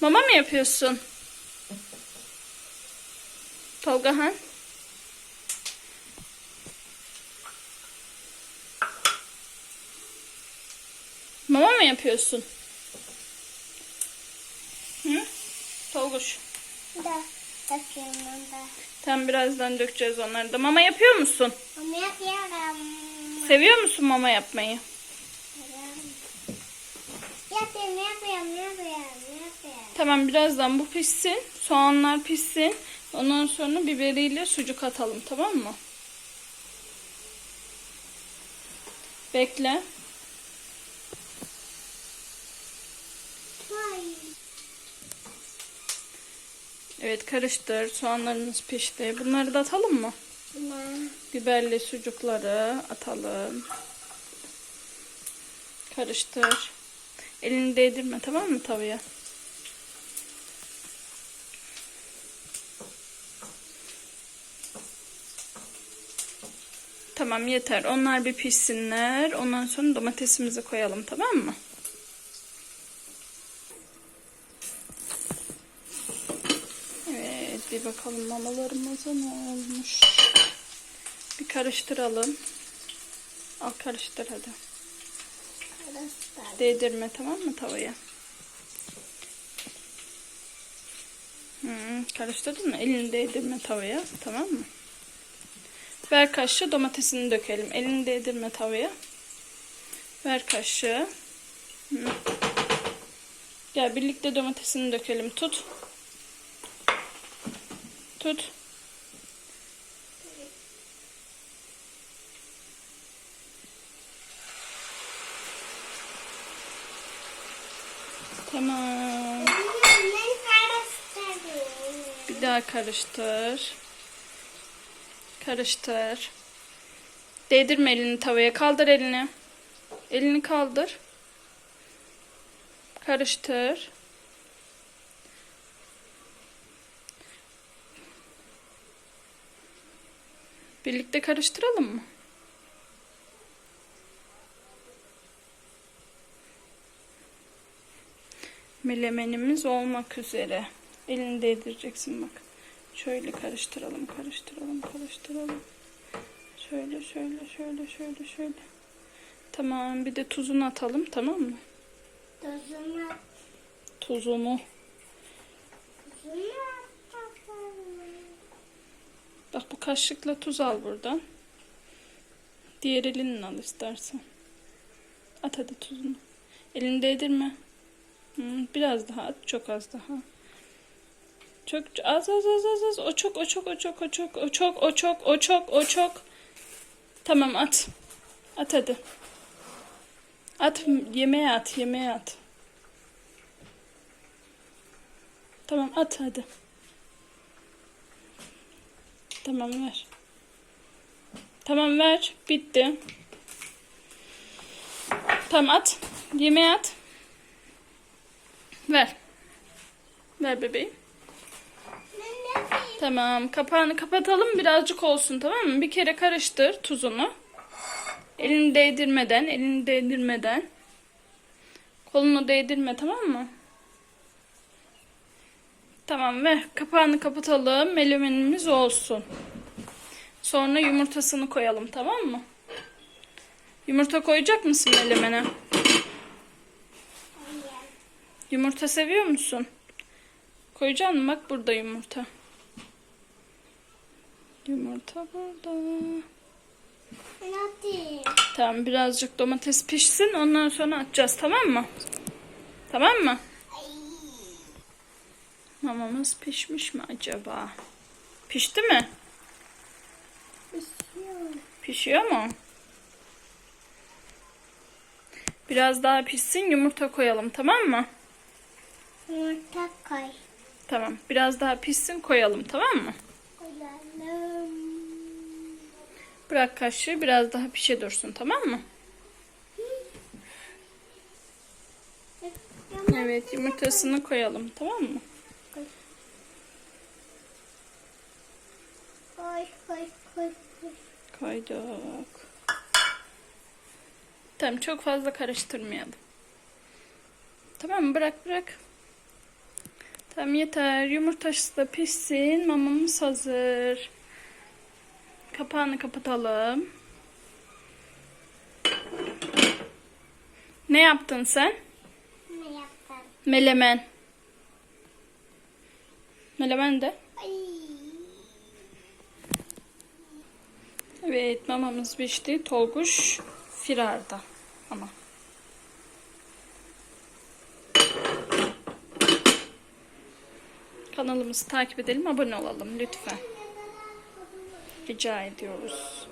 Mama mı yapıyorsun? Tolga Han? Mama mı yapıyorsun? Hı? Tolguş. Da takıyorum da. Tam birazdan dökeceğiz onları da. Mama yapıyor musun? Onu yapıyorum. Seviyor musun mama yapmayı? Yapıyorum, yapıyorum, yapıyorum, Tamam birazdan bu pişsin. Soğanlar pişsin. Ondan sonra biberiyle sucuk atalım tamam mı? Bekle. Evet karıştır. Soğanlarımız pişti. Bunları da atalım mı? Tamam. Biberli sucukları atalım. Karıştır. Elini değdirme tamam mı tavaya? Tamam yeter. Onlar bir pişsinler. Ondan sonra domatesimizi koyalım tamam mı? Evet bir bakalım mamalarımıza ne olmuş. Bir karıştıralım. Al karıştır hadi. Değdirme tamam mı tavaya? Hmm, karıştırdın mı? Elini değdirme tavaya tamam mı? Ver kaşığı domatesini dökelim. Elini değdirme tavaya. Ver kaşığı. Gel birlikte domatesini dökelim. Tut. Tut. Tamam. Bir daha karıştır. Karıştır. Değdirme elini tavaya. Kaldır elini. Elini kaldır. Karıştır. Birlikte karıştıralım mı? Melemenimiz olmak üzere. Elini değdireceksin bak. Şöyle karıştıralım, karıştıralım, karıştıralım. Şöyle, şöyle, şöyle, şöyle, şöyle. Tamam, bir de tuzunu atalım, tamam mı? Tuzunu, Tuzunu. tuzunu atalım. Bak bu kaşıkla tuz al buradan. Diğer elinin al istersen. At hadi tuzunu. Elini değdirme. Biraz daha at, çok az daha. Çok az az az az az. O çok o çok o çok o çok o çok o çok o çok o çok. Tamam at. At hadi. At yemeğe at yemeğe at. Tamam at hadi. Tamam ver. Tamam ver. Bitti. Tamam at. Yemeğe at. Ver. Ver bebeğim. Tamam. Kapağını kapatalım. Birazcık olsun tamam mı? Bir kere karıştır tuzunu. Elini değdirmeden, elini değdirmeden. Kolunu değdirme tamam mı? Tamam ver. Kapağını kapatalım. Melemenimiz olsun. Sonra yumurtasını koyalım tamam mı? Yumurta koyacak mısın melemene? Yumurta seviyor musun? Koyacak mısın? Bak burada yumurta. Yumurta burada. Ben atayım. Tamam birazcık domates pişsin ondan sonra atacağız tamam mı? Tamam mı? Ay. Mamamız pişmiş mi acaba? Pişti mi? Pişiyor. Pişiyor mu? Biraz daha pişsin yumurta koyalım tamam mı? Yumurta koy. Tamam biraz daha pişsin koyalım tamam mı? Koyalım. Bırak kaşığı biraz daha pişe dursun tamam mı? Evet yumurtasını koyalım tamam mı? Koy koy koy. koy. Koyduk. Tamam çok fazla karıştırmayalım. Tamam mı? Bırak bırak. Tamam yeter. Yumurtası da pişsin. Mamamız hazır. Kapağını kapatalım. Ne yaptın sen? Ne yaptın? Melemen. Melemen de. Ay. Evet mamamız pişti. Tolguş firarda. Ama. Kanalımızı takip edelim. Abone olalım lütfen. Rica ediyoruz.